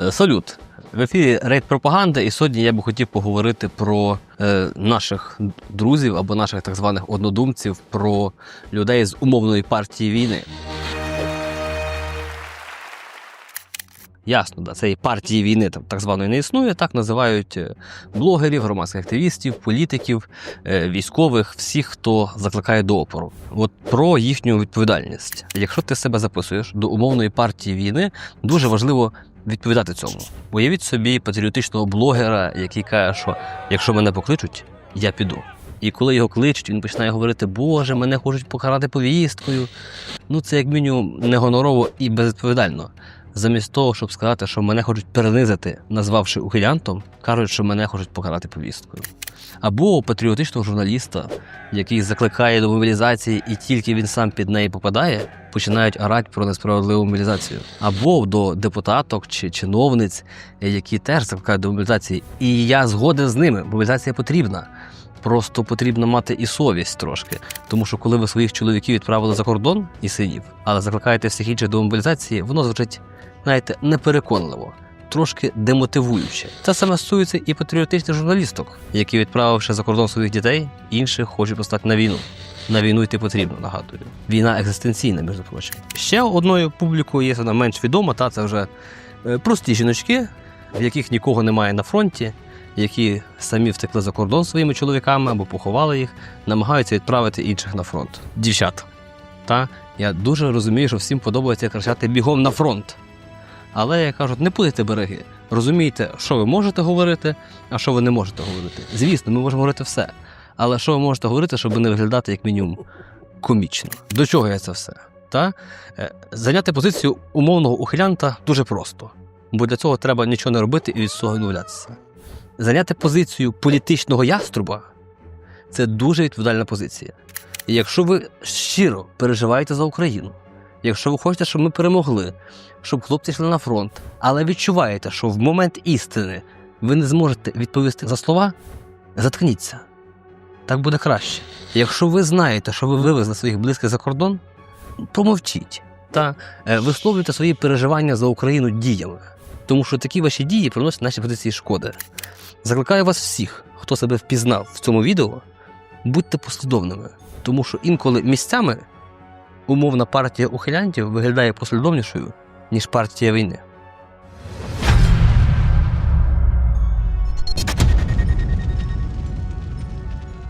Е, Салют. В ефірі Рейд Пропаганда, і сьогодні я би хотів поговорити про е, наших друзів або наших так званих однодумців, про людей з умовної партії війни. Ясно, да, цієї партії війни там, так званої не існує. Так називають е, блогерів, громадських активістів, політиків, е, військових, всіх, хто закликає до опору. От про їхню відповідальність. Якщо ти себе записуєш до умовної партії війни, дуже важливо відповідати цьому. Уявіть собі патріотичного блогера, який каже, що якщо мене покличуть, я піду. І коли його кличуть, він починає говорити: Боже, мене хочуть покарати повісткою. Ну це як мінімум негонорово і безвідповідально. Замість того, щоб сказати, що мене хочуть перенизити, назвавши ухилянтом, кажуть, що мене хочуть покарати повісткою. Або патріотичного журналіста, який закликає до мобілізації, і тільки він сам під неї попадає, починають орати про несправедливу мобілізацію. Або до депутаток чи чиновниць, які теж закликають до мобілізації. І я згоден з ними. Мобілізація потрібна. Просто потрібно мати і совість трошки. Тому що коли ви своїх чоловіків відправили за кордон і синів, але закликаєте всіх інших до мобілізації, воно звучить, знаєте, непереконливо, трошки демотивуюче. Це саме стосується і патріотичних журналісток, які, відправивши за кордон своїх дітей, інших хочуть послати на війну. На війну йти потрібно, нагадую. Війна екзистенційна, між прочим. Ще одною публікою є вона менш відома, та це вже е, прості жіночки, в яких нікого немає на фронті, які самі втекли за кордон своїми чоловіками або поховали їх, намагаються відправити інших на фронт. Дівчат. Та я дуже розумію, що всім подобається кричати бігом на фронт. Але як кажуть, не путайте береги. Розумійте, що ви можете говорити, а що ви не можете говорити. Звісно, ми можемо говорити все. Але що ви можете говорити, щоб не виглядати як мінімум комічно? До чого я це все? Та? Е, Зайняти позицію умовного ухилянта дуже просто, бо для цього треба нічого не робити і від цього відмовлятися. Зайняти позицію політичного яструба це дуже відповідальна позиція. І якщо ви щиро переживаєте за Україну, якщо ви хочете, щоб ми перемогли, щоб хлопці йшли на фронт, але відчуваєте, що в момент істини ви не зможете відповісти за слова, заткніться. Так буде краще. Якщо ви знаєте, що ви вивезли своїх близьких за кордон, промовчіть та е, висловлюйте свої переживання за Україну діями, тому що такі ваші дії приносять нашій позиції шкоди. Закликаю вас всіх, хто себе впізнав в цьому відео, будьте послідовними, тому що інколи місцями умовна партія ухилянтів виглядає послідовнішою, ніж партія війни.